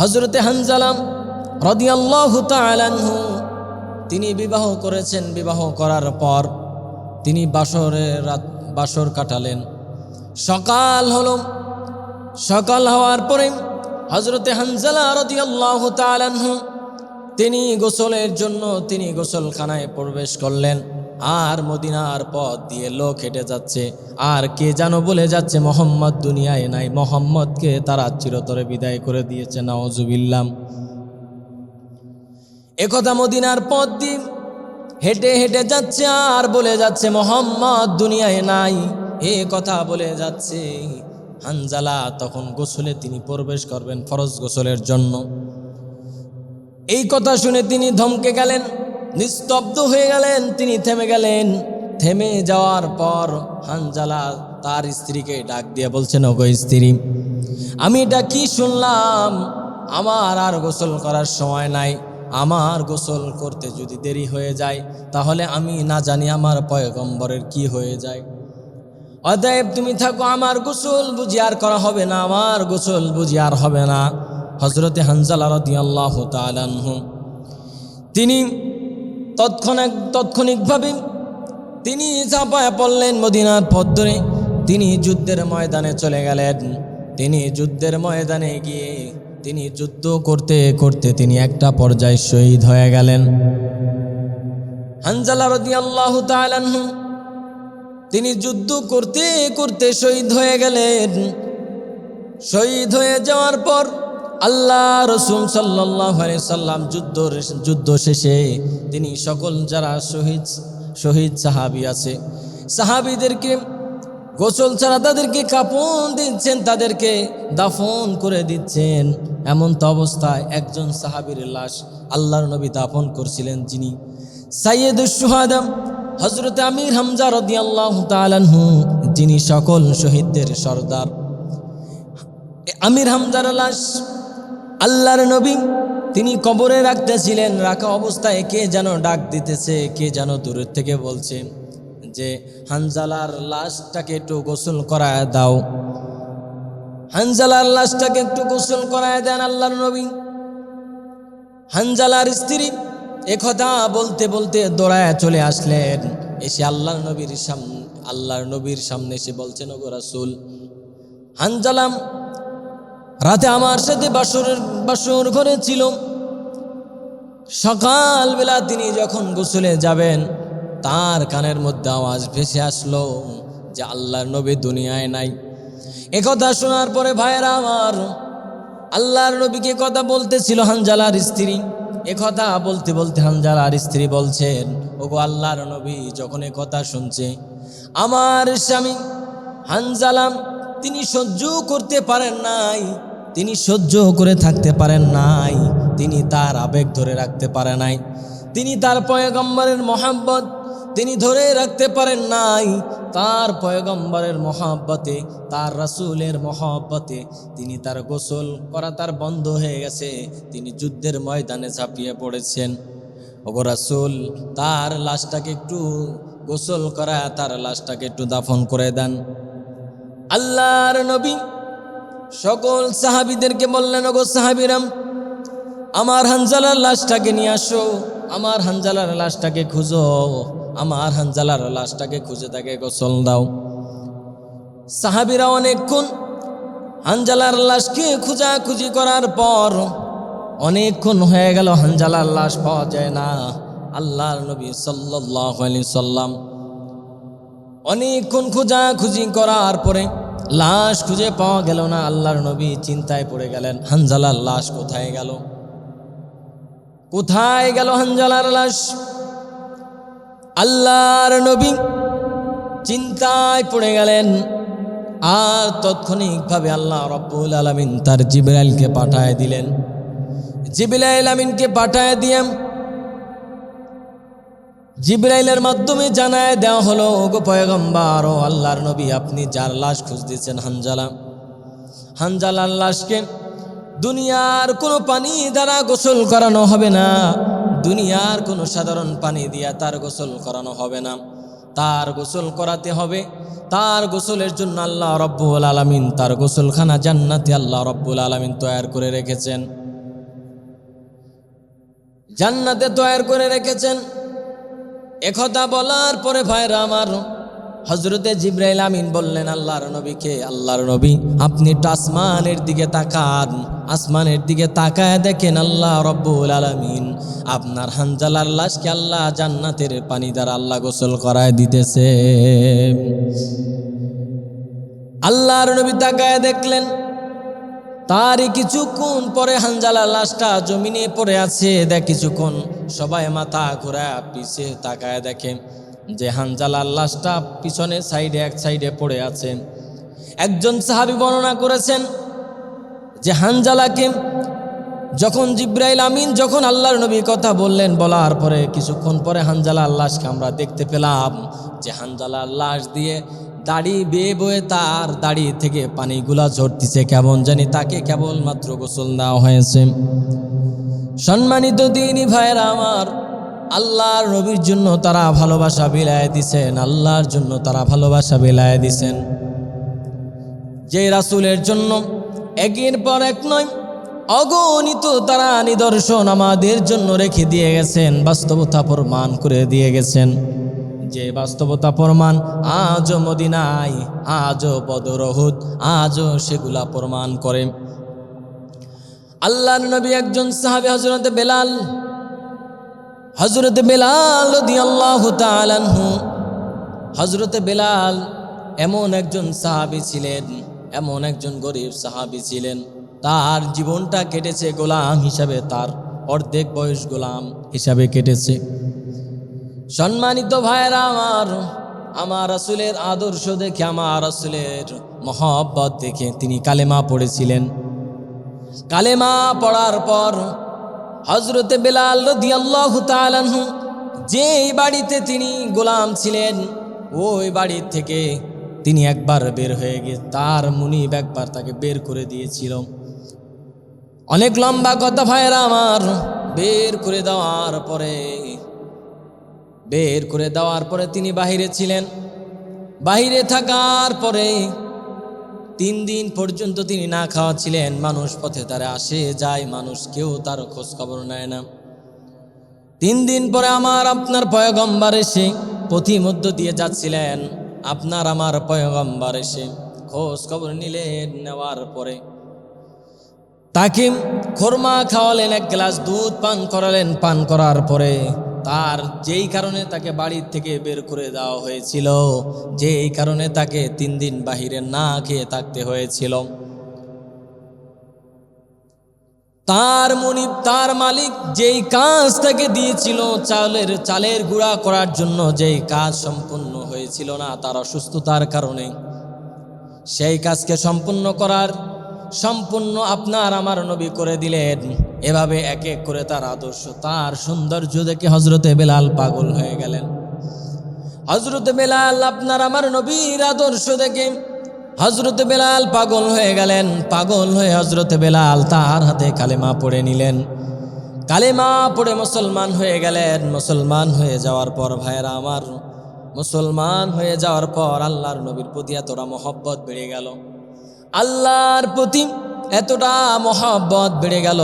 হজরতে হানজালাম রদিয়াল্লাহ তিনি বিবাহ করেছেন। বিবাহ করার পর তিনি বাসরে রাত, বাসর কাটালেন। সকাল হলো, সকাল হওয়ার পরে হজরতে হানজালা রদিয়াল্লাহ তালানহু তিনি গোসলের জন্য তিনি গোসলখানায় প্রবেশ করলেন। আর মদিনার পথ দিয়ে লোক হেঁটে যাচ্ছে। আর কে যেন বলে যাচ্ছে, মোহাম্মদ দুনিয়ায় নাই, মোহাম্মদকে তারা চিরতরে বিদায় করে দিয়েছে নওয়াজুবিল্লাম একথা মদিনার পথ দিয়ে হেঁটে হেঁটে যাচ্ছে, আর বলে যাচ্ছে, মোহাম্মদ দুনিয়ায় নাই। এ কথা বলে যাচ্ছে, হানজালা তখন গোসলে তিনি প্রবেশ করবেন ফরজ গোসলের জন্য। এই কথা শুনে তিনি ধমকে গেলেন নিস্তব্ধ হয়ে গেলেন, তিনি থেমে গেলেন। থেমে যাওয়ার পর হানজালা তার স্ত্রীকে ডাক দিয়ে বলছেন, ওগো স্ত্রী, আমি এটা কি শুনলাম? আমার আর গোসল করার সময় নাই। আমার গোসল করতে যদি দেরি হয়ে যায়, তাহলে আমি না জানি আমার পয়গম্বরের কি হয়ে যায়। অতএব তুমি থাকো, আমার গোসল বুঝি আর করা হবে না, আমার গোসল বুঝি আর হবে না। হজরতে হানজালা রদি আল্লাহ তিনি তৎক্ষণাৎ, তাৎক্ষণিকভাবে তিনি চাপায় পড়লেন মদিনার পথ ধরে। তিনি যুদ্ধের ময়দানে চলে গেলেন। তিনি যুদ্ধের ময়দানে গিয়ে তিনি যুদ্ধ করতে করতে তিনি একটা পর্যায়ে শহীদ হয়ে গেলেন। হানজালা রদি আল্লাহ তিনি যুদ্ধ করতে করতে শহীদ হয়ে গেলেন। শহীদ হয়ে যাওয়ার পর আল্লাহ রসুল সাল্লাহ সাল্লাম যুদ্ধ যুদ্ধ শেষে তিনি সকল যারা শহীদ শহীদ সাহাবি আছে, সাহাবিদেরকে গোসল ছাড়া তাদেরকে কাপন দিচ্ছেন, তাদেরকে দাফন করে দিচ্ছেন। এমন তো অবস্থায় একজন সাহাবির লাশ আল্লাহর নবী দাফন করছিলেন যিনি সাইয়েদ সুহাদাম হজরত আমির হামজা রদিয়াল্লাহ তালানহু যিনি সকল শহীদদের সর্দার। আমির হামজার লাশ আল্লাহর নবী, তিনি কবরে রাখতেছিলেন, রাখা অবস্থায় কে যেন ডাক দিতেছে, কে যেন দূরের থেকে বলছে যে, হানজালার লাশটাকে একটু গোসল করায় দাও। হানজালার লাশটাকে একটু গোসল করায় দেন আল্লাহর নবী। হানজালার স্ত্রী একথা বলতে বলতে দৌড়ায় চলে আসলেন। এসে আল্লাহর নবীর সামনে আল্লাহর নবীর সামনে এসে বলছেন, ওগো রাসুল, হানজালাম রাতে আমার সাথে বাসরের বাসর ঘরে ছিল। সকালবেলা তিনি যখন গোসলে যাবেন, তার কানের মধ্যে আওয়াজ ভেসে আসলো যে আল্লাহর নবী দুনিয়ায় নাই। একথা শোনার পরে ভাইয়েরা আমার আল্লাহর নবীকে কথা বলতেছিল হানজালার স্ত্রী। একথা বলতে বলতে হানজালার স্ত্রী বলছেন, ওগো আল্লাহর নবী, যখন কথা শুনছে, আমার স্বামী হানজালাম তিনি সহ্য করতে পারেন নাই। তিনি সহ্য করে থাকতে পারেন নাই। তিনি তার আবেগ ধরে রাখতে পারে নাই। তিনি তার পয়গম্বরের মহাব্বত তিনি ধরে রাখতে পারেন নাই। তার পয়গম্বরের মহাব্বতে, তার রাসুলের মহাব্বতে তিনি তার গোসল করা তার বন্ধ হয়ে গেছে। তিনি যুদ্ধের ময়দানে ঝাঁপিয়ে পড়েছেন। ওগো রাসুল, তার লাশটাকে একটু গোসল করা, তার লাশটাকে একটু দাফন করে দেন। আল্লাহর নবী সকল সাহাবিদেরকে বললেন, ওগো সাহাবিরাম, আমার হানজালার লাশটাকে নিয়ে আসো, আমার হানজালার লাশটাকে খুঁজো, আমার হানজালার লাশটাকে খুঁজে তাকে গোসল দাও। সাহাবিরা অনেকক্ষণ হানজালার লাশকে খুঁজাখুঁজি করার পর অনেকক্ষণ হয়ে গেল, হানজালার লাশ পাওয়া যায় না। আল্লাহর নবী সাল্লাহ আলি সাল্লাম অনেকক্ষণ খোঁজাখুঁজি করার পরে লাশ খুঁজে পাওয়া গেল না, আল্লাহর নবী চিন্তায় পড়ে গেলেন, হানজালার লাশ কোথায় গেল? কোথায় গেল হানজালার লাশ? আল্লাহর নবী চিন্তায় পড়ে গেলেন, আর তাৎক্ষণিকভাবে আল্লাহ রব্বুল আলমিন তার জিবরাইলকে পাঠায় দিলেন। জিবরাইল আমিনকে পাঠায় দিয়ে জিব্রাইলের মাধ্যমে জানায় দেওয়া হলো গো পয়গম্বর, ও আল্লাহর নবী, আপনি যার লাশ খুঁজতেছেন হানজালা। হানজালার লাশকে দুনিয়ার কোনো পানি দ্বারা গোসল করানো হবে না, দুনিয়ার কোনো সাধারণ পানি দিয়া তার গোসল করানো হবে না। তার গোসল করাতে হবে, তার গোসলের জন্য আল্লাহ রব্বুল আলমিন, তার গোসলখানা জান্নাতে আল্লাহ রব্বুল আলমিন তৈয়ার করে রেখেছেন। জান্নাতে তৈরি করে রেখেছেন। একথা বলার পরে ভাইরা আমার হজরতে জিব্রাইল আমিন বললেন, আল্লাহর নবীকে আল্লাহর নবী, আপনি একটু আসমানের দিকে তাকান। আসমানের দিকে তাকায় দেখেন আল্লাহ রব্বুল আলমিন আপনার হানজালার লাশকে আল্লাহ জান্নাতের পানি দ্বারা আল্লাহ গোসল করায় দিতেছে। আল্লাহর নবী তাকায় দেখলেন তারই কিছুক্ষণ পরে হানজালার লাশটা জমিনে পড়ে আছে। দেখ কিছুক্ষণ সবাই মাথা ঘোরা পিছে তাকায় দেখে যে হানজালার লাশটা পিছনে সাইডে, এক সাইডে পড়ে আছে। একজন সাহাবি বর্ণনা করেছেন যে হানজালাকে যখন জিব্রাইল আমিন, যখন আল্লাহর নবী কথা বললেন, বলার পরে কিছুক্ষণ পরে হানজালার লাশকে আমরা দেখতে পেলাম যে হানজালার লাশ দিয়ে দাড়ি বেয়ে বয়ে তার দাড়ি থেকে পানিগুলা ঝরতিছে। কেমন জানি তাকে কেবলমাত্র গোসল দেওয়া হয়েছে। সম্মানিত দিনী ভাইয়েরা আমার, আল্লাহর নবীর জন্য তারা ভালোবাসা বিলায় দিছেন, আল্লাহর জন্য তারা ভালোবাসা বিলায় দিছেন। যে রাসুলের জন্য একের পর এক নয় অগণিত তারা নিদর্শন আমাদের জন্য রেখে দিয়ে গেছেন, বাস্তবতা প্রমাণ করে দিয়ে গেছেন। যে বাস্তবতা প্রমাণ আজও মদিনায়, আজও বদরহুদ আজও সেগুলা প্রমাণ করে। আল্লাহর নবী একজন সাহাবী হজরত বেলাল হজরত বেলাল আল্লাহ হজরত বেলাল এমন একজন সাহাবী ছিলেন, এমন একজন গরিব সাহাবী ছিলেন। তার জীবনটা কেটেছে গোলাম হিসাবে, তার অর্ধেক বয়স গোলাম হিসাবে কেটেছে। সম্মানিত ভাইয়েরা আমার আমার আসলের আদর্শ দেখে, আমার আসলের মহব্বত দেখে তিনি কালেমা পড়েছিলেন। কালেমা পড়ার পর হজরতে বেলাল রদিয়াল্লাহ তালানহু যেই বাড়িতে তিনি গোলাম ছিলেন, ওই বাড়ি থেকে তিনি একবার বের হয়ে গিয়ে তার মুনিব একবার তাকে বের করে দিয়েছিল। অনেক লম্বা কথা ভাইরা আমার, বের করে দেওয়ার পরে বের করে দেওয়ার পরে তিনি বাহিরে ছিলেন। বাহিরে থাকার পরে তিন দিন পর্যন্ত তিনি না খাওয়া ছিলেন মানুষ পথে তারা আসে, যায়, মানুষ কেউ তার খোঁজ খবর নেয় না। তিন দিন পরে আমার আপনার পয়গম্বার এসে পথি মধ্য দিয়ে যাচ্ছিলেন। আপনার আমার পয়গম্বার এসে খোঁজ খবর নিলেন নেওয়ার পরে। তাকে খোরমা খাওয়ালেন, এক গ্লাস দুধ পান করালেন। পান করার পরে তার যেই কারণে তাকে বাড়ির থেকে বের করে দেওয়া হয়েছিল, যেই কারণে তাকে তিন দিন বাহিরে না খেয়ে থাকতে হয়েছিল। তার মনিব তার মালিক যেই কাজ তাকে দিয়েছিল চালের চালের গুঁড়া করার জন্য যেই কাজ সম্পূর্ণ হয়েছিল না, তার অসুস্থতার কারণে সেই কাজকে সম্পূর্ণ করার সম্পূর্ণ আপনার আমার নবী করে দিলেন। এভাবে এক এক করে তার আদর্শ, তার সৌন্দর্য দেখে হজরতে বেলাল পাগল হয়ে গেলেন। হজরতে বেলাল আপনার আমার নবীর আদর্শ দেখে হজরতে বেলাল পাগল হয়ে গেলেন। পাগল হয়ে হজরতে বেলাল তার হাতে কালেমা পড়ে নিলেন। কালেমা পড়ে মুসলমান হয়ে গেলেন। মুসলমান হয়ে যাওয়ার পর ভাইয়েরা আমার, মুসলমান হয়ে যাওয়ার পর আল্লাহর নবীর প্রতি এতটা মহব্বত বেড়ে গেল। আল্লাহর প্রতি এতটা মহাব্বত বেড়ে গেল,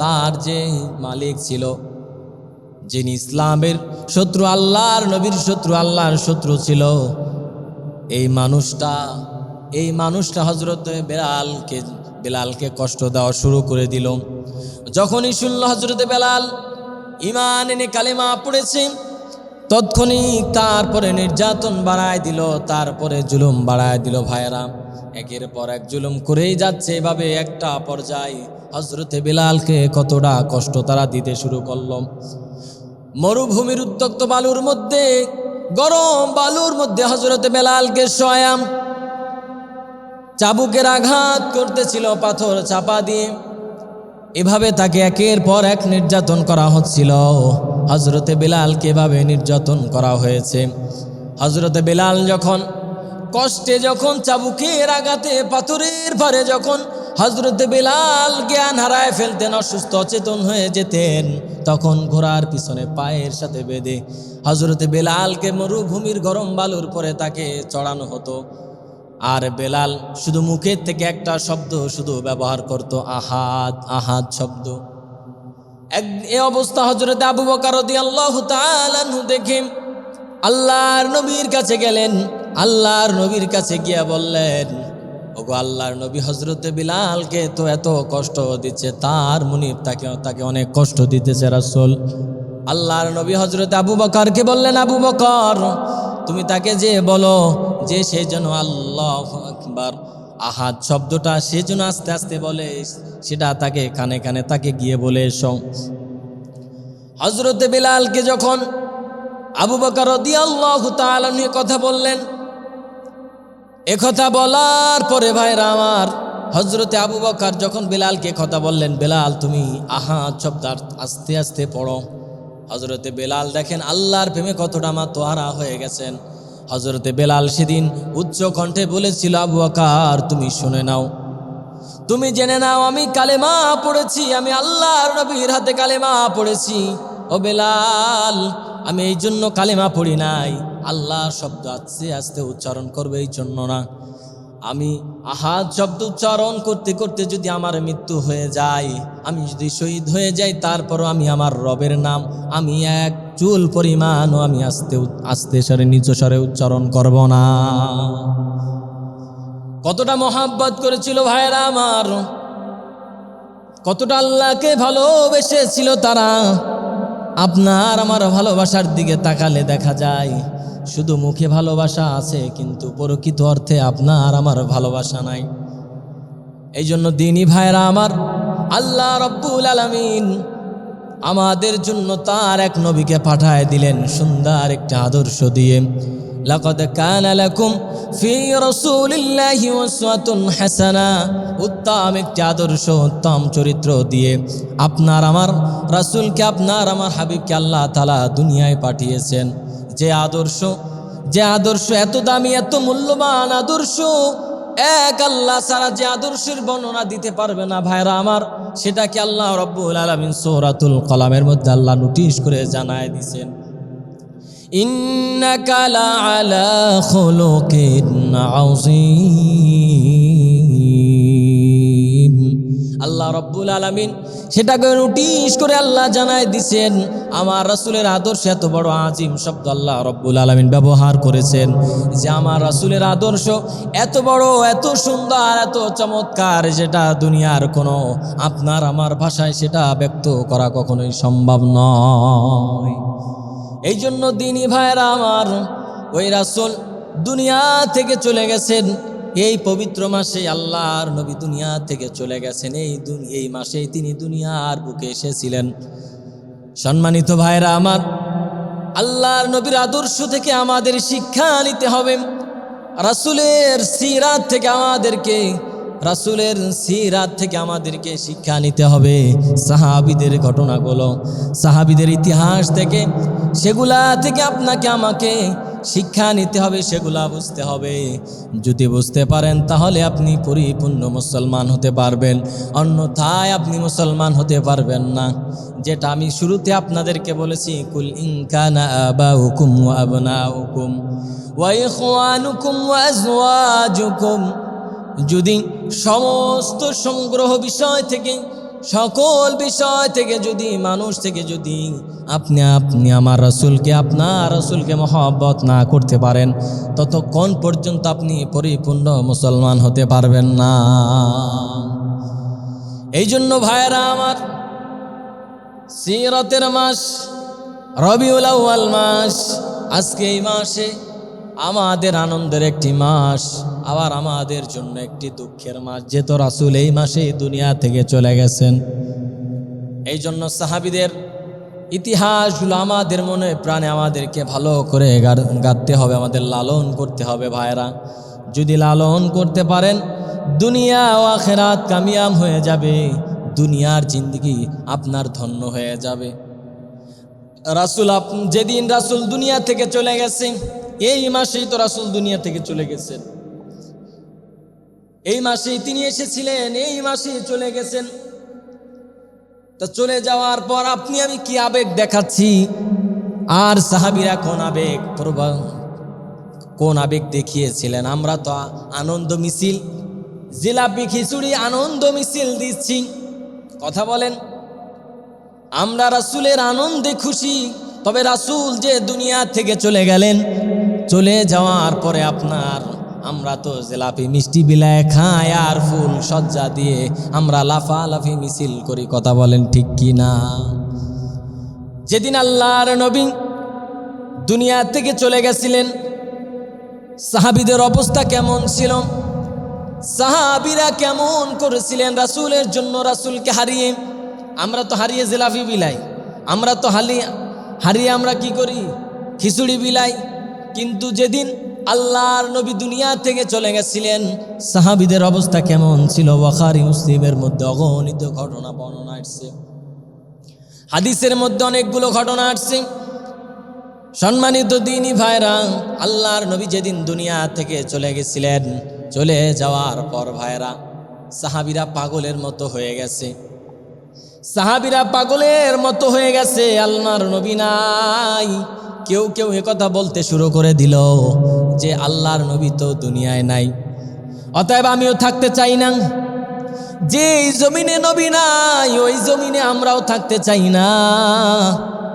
তার যে মালিক ছিল, যিনি ইসলামের শত্রু, আল্লাহর নবীর শত্রু, আল্লাহর শত্রু ছিল, এই মানুষটা এই মানুষটা হজরত বেলালকে বেলালকে কষ্ট দেওয়া শুরু করে দিল। যখনই শুনল হজরত বেলাল ইমান এনে কালেমা পড়েছে তৎক্ষণিক তারপরে নির্যাতন বাড়ায় দিল, তারপরে জুলুম বাড়ায় দিল ভাইয়েরা। একের পর এক জুলুম করেই যাচ্ছে এভাবে একটা পর্যায়ে। হজরতে বেলালকে কতটা কষ্ট তারা দিতে শুরু করল। মরুভূমির উত্তক্ত বালুর মধ্যে, গরম বালুর মধ্যে হজরতে বেলালকে সয়াম চাবুকের আঘাত করতেছিল, পাথর চাপা দিয়ে। এভাবে তাকে একের পর এক নির্যাতন করা হচ্ছিল। হজরতে বেলালকে এভাবে নির্যাতন করা হয়েছে? হজরতে বেলাল যখন কষ্টে যখন চাবুকের আঘাতে, পাথরের ভারে যখন হজরতে বেলাল জ্ঞান হারায় ফেলতেন, অসুস্থ, অচেতন হয়ে যেতেন, তখন ঘোড়ার পিছনে পায়ের সাথে বেঁধে হজরতে বেলালকে মরুভূমির গরম বালুর পরে তাকে চড়ানো হতো। আর বেলাল শুধু মুখের থেকে একটা শব্দ শুধু ব্যবহার করত, আহাদ আহাদ শব্দ। এক এ অবস্থা হজরত আবু বকর আল্লাহ দেখে আল্লাহর নবীর কাছে গেলেন। আল্লাহর নবীর কাছে গিয়া বললেন, ওগো আল্লাহর নবী হজরতে বিলালকে তো এত কষ্ট দিচ্ছে, তার মুনিব তাকে তাকে অনেক কষ্ট দিতেছে রাসূল। আল্লাহর নবী হজরত আবু বকরকে বললেন, আবু বকর, তুমি তাকে যে বলো যে সে যেন আল্লাহ আকবার আহাদ শব্দটা সে যেন আস্তে আস্তে বলে, সেটা তাকে কানে কানে তাকে গিয়ে বলে হজরতে বিলালকে যখন আবু বকর নিয়ে কথা বললেন একথা বলার পরে ভাইরা আমার হজরতে আবু বকর যখন বেলালকে কথা বললেন, বেলাল, তুমি আহা শব্দ আস্তে আস্তে পড়ো। হজরতে বেলাল দেখেন, আল্লাহর প্রেমে কতটা মা তোহারা হয়ে গেছেন। হজরতে বেলাল সেদিন উচ্চ কণ্ঠে বলেছিল, আবু আকার তুমি শুনে নাও। তুমি জেনে নাও, আমি কালেমা পড়েছি, আমি আল্লাহর নবীর হাতে কালেমা পড়েছি। ও বেলাল, আমি এই জন্য কালেমা পড়ি নাই। আল্লাহর শব্দ আস্তে আস্তে উচ্চারণ করবে এই জন্য না। আমি আহাদ শব্দ উচ্চারণ করতে করতে যদি আমার মৃত্যু হয়ে যায়, আমি যদি শহীদ হয়ে যাই, তারপরও আমি আমার রবের নাম, আমি এক চুল পরিমাণও আমি আস্তে আস্তে স্বরে নিচ স্বরে উচ্চারণ করব না। কতটা মহাব্বত করেছিল ভাইরা আমার। কতটা আল্লাহকে ভালোবেসেছিল তারা। আপনার আমার ভালোবাসার দিকে তাকালে দেখা যায়, শুধু মুখে ভালোবাসা আছে, কিন্তু প্রকৃত অর্থে আপনার আমার ভালোবাসা নাই। এই জন্য দিনই ভাইরা আমার, আল্লাহ রব্বুল আলমিন আমাদের জন্য তার এক নবীকে পাঠায় দিলেন সুন্দর একটা আদর্শ দিয়ে। উত্তম একটি আদর্শ, উত্তম চরিত্র দিয়ে আপনার আমার রাসূলকে, আপনার আমার আল্লাহ তাআলা দুনিয়ায় পাঠিয়েছেন। যে আদর্শ যে আদর্শ এত দামি, এত মূল্যবান আদর্শ এক আল্লাহ সারা যে আদর্শের বর্ণনা দিতে পারবে না, ভাইরা আমার, সেটাকে আল্লাহ রব্বুল আলমিন সৌরাতুল কলামের মধ্যে আল্লাহ নোটিশ করে জানায় দিছেন। ইন্নাকা খুলকিন খুলুকিন আল্লাহ রব্বুল আলামিন সেটাকে নোটিশ করে আল্লাহ জানায় দিছেন, আমার রাসূলের আদর্শ এত বড় আজিম শব্দ আল্লাহ রব্বুল আলামিন ব্যবহার করেছেন যে আমার রাসুলের আদর্শ এত বড়, এত সুন্দর, এত চমৎকার যেটা দুনিয়ার কোনো আপনার আমার ভাষায় সেটা ব্যক্ত করা কখনোই সম্ভব নয়। এই জন্য দিনী ভাইরা আমার ওই রাসূল দুনিয়া থেকে চলে গেছেন। এই পবিত্র মাসে আল্লাহর নবী দুনিয়া থেকে চলে গেছেন। এই এই মাসেই তিনি দুনিয়ার বুকে এসেছিলেন। সম্মানিত ভাইরা আমার, আল্লাহর নবীর আদর্শ থেকে আমাদের শিক্ষা নিতে হবে। রাসুলের সিরাত থেকে আমাদেরকে রাসূলের সিরাত থেকে আমাদেরকে শিক্ষা নিতে হবে। সাহাবিদের ঘটনাগুলো, সাহাবিদের ইতিহাস থেকে, সেগুলা থেকে আপনাকে, আমাকে শিক্ষা নিতে হবে, সেগুলা বুঝতে হবে। যদি বুঝতে পারেন, তাহলে আপনি পরিপূর্ণ মুসলমান হতে পারবেন। অন্যথায় আপনি মুসলমান হতে পারবেন না। যেটা আমি শুরুতে আপনাদেরকে বলেছি, কুল ইনকানা ওয়া ইখওয়ানুকুম ওয়া আজওয়াজুকুম। যদি সমস্ত সংগ্রহ বিষয় থেকে, সকল বিষয় থেকে যদি, মানুষ থেকে যদি আপনি আপনি আমার রসুলকে, আপনার রসুলকে মহব্বত না করতে পারেন, ততক্ষণ পর্যন্ত আপনি পরিপূর্ণ মুসলমান হতে পারবেন না। এই জন্য ভাইয়েরা আমার, সিরতের মাস, রবিউল আউয়াল মাস, আজকে এই মাসে আমাদের আনন্দের একটি মাস, আবার আমাদের জন্য একটি দুঃখের মাস, যেহেতু রাসুল এই মাসে দুনিয়া থেকে চলে গেছেন। এই জন্য সাহাবিদের ইতিহাসগুলো আমাদের মনে প্রাণে আমাদেরকে ভালো করে গা- গাঁথতে হবে, আমাদের লালন করতে হবে ভাইরা যদি লালন করতে পারেন, দুনিয়া ও আখেরাত কামিয়াম হয়ে যাবে, দুনিয়ার জিন্দগি আপনার ধন্য হয়ে যাবে। রাসুল যেদিন রাসুল দুনিয়া থেকে চলে গেছে এই মাসেই তো রাসুল দুনিয়া থেকে চলে গেছেন। এই মাসেই তিনি এসেছিলেন, এই মাসেই চলে গেছেন। তা চলে যাওয়ার পর আপনি, আমি কি আবেগ দেখাচ্ছি? আর সাহাবিরা কোন আবেগ? কোন আবেগ দেখিয়েছিলেন? আমরা তো আনন্দ মিছিল, জিলাপি, খিচুড়ি, আনন্দ মিছিল দিচ্ছি। কথা বলেন, আমরা রাসুলের আনন্দে খুশি, তবে রাসূল যে দুনিয়া থেকে চলে গেলেন চলে যাওয়ার পরে আপনার, আমরা তো জেলাপি মিষ্টি বিলায় খাই আর ফুল সজ্জা দিয়ে আমরা লাফালাফি মিছিল করি, কথা বলেন ঠিক কি না? যেদিন আল্লাহর নবী দুনিয়া থেকে চলে গেছিলেন, সাহাবিদের অবস্থা কেমন ছিল? সাহাবিরা কেমন করেছিলেন? রাসূলের জন্য রাসূলকে হারিয়ে আমরা তো হারিয়ে জেলাফি বিলাই, আমরা তো হারিয়ে হারিয়ে আমরা কি করি? খিচুড়ি বিলাই কিন্তু যেদিন আল্লাহর নবী দুনিয়া থেকে চলে গেছিলেন, সাহাবিদের অবস্থা কেমন ছিল? ওয়াখারি মুসলিমের মধ্যে অগণিত ঘটনা বর্ণনা আসছে। হাদিসের মধ্যে অনেকগুলো ঘটনা আসছে। সম্মানিত দিনী ভাইরা, আল্লাহর নবী যেদিন দুনিয়া থেকে চলে গেছিলেন, চলে যাওয়ার পর ভাইরা, সাহাবিরা পাগলের মতো হয়ে গেছে। সাহাবিরা পাগলের মতো হয়ে গেছে, আল্লাহর নবী নাই। কেউ কেউ কথা বলতে শুরু করে দিল যে আল্লাহর নবী তো দুনিয়ায় নাই। অতএব আমিও থাকতে চাই না। যে জমিনে নবী নাই, ওই জমিনে আমরাও থাকতে চাই না।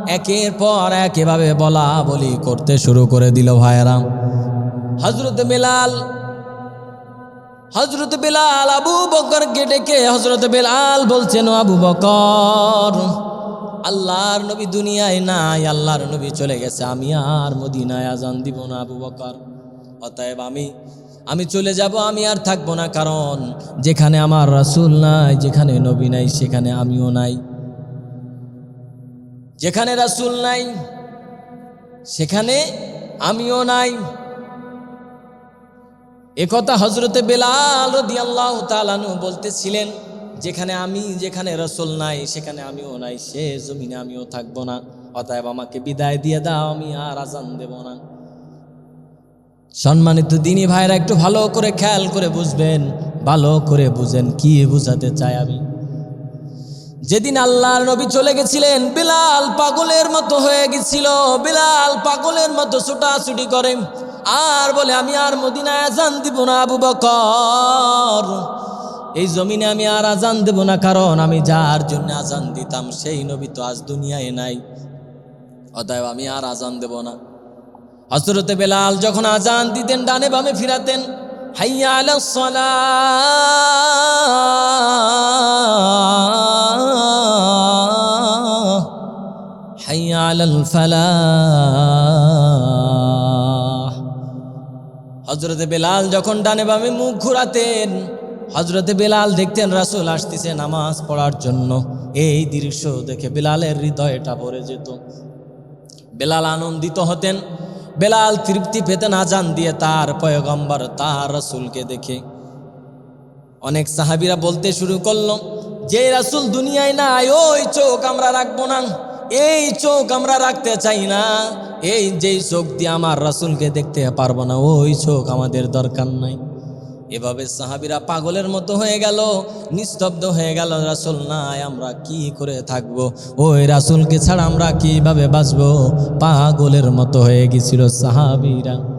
একের পর এক এভাবে বলা বলি করতে শুরু করে দিল ভাইয়েরা। হজরত বেলাল হজরত বেলাল আবু বকরকে ডেকে হজরত বেলাল বলছেন আবু বকর আল্লাহর নবী দুনিয়ায় নাই, আল্লাহর নবী চলে গেছে। আমি আর মদিনায় আজান দিব না, আবু বকর। অতএব আমি আমি চলে যাব, আমি আর থাকব না, কারণ যেখানে আমার রাসূল নাই, যেখানে নবী নাই, সেখানে আমিও নাই। যেখানে রাসূল নাই, সেখানে আমিও নাই। একথা হজরতে বেলাল আল্লাহ তালানু বলতেছিলেন যেখানে আমি, যেখানে রসুল নাই, সেখানে আমিও নাই, সে জমিনে আমিও থাকব না। অতএব আমাকে বিদায় দিয়ে দাও, আমি আর আজান দেব না। সম্মানিত দিনী ভাইরা, একটু ভালো করে খেয়াল করে বুঝবেন, ভালো করে বুঝেন, কি বুঝাতে চাই আমি। যেদিন আল্লাহর নবী চলে গেছিলেন, বিলাল পাগলের মতো হয়ে গেছিল, বিলাল পাগলের মতো ছুটাছুটি করে। আর বলে, আমি আর মদিনায় আজান দিব না, আবু বকর। এই জমিনে আমি আর আজান দেব না, কারণ আমি যার জন্য আজান দিতাম সেই নবী তো আজ দুনিয়ায় নাই। অতএব আমি আর আজান দেব না। হজরতে বেলাল যখন আজান দিতেন, ডানে বামে ফিরাতেন, হাইয়া সলাহ, হাইয়া আলাল ফালাহ। হজরতে বেলাল যখন ডানে বামে মুখ ঘুরাতেন হজরতে বেলাল দেখতেন রাসূল আসতেছে নামাজ পড়ার জন্য। এই দৃশ্য দেখে বেলালের হৃদয়টা ভরে যেত। বেলাল আনন্দিত হতেন। বেলাল তৃপ্তি পেতেন আজান দিয়ে তার পয়গম্বর তার রসুলকে দেখে। অনেক সাহাবিরা বলতে শুরু করল, যে রাসূল দুনিয়ায় নাই, ওই চোখ আমরা রাখব না। এই চোখ আমরা রাখতে চাই না। এই যেই চোখ দিয়ে আমার রাসূলকে দেখতে পারব না, ওই চোখ আমাদের দরকার নাই। এভাবে সাহাবিরা পাগলের মতো হয়ে গেল, নিস্তব্ধ হয়ে গেল, রাসুল নাই, আমরা কি করে থাকব? ওই রাসুলকে ছাড়া আমরা কীভাবে বাঁচবো? পাগলের মতো হয়ে গেছিল সাহাবিরা।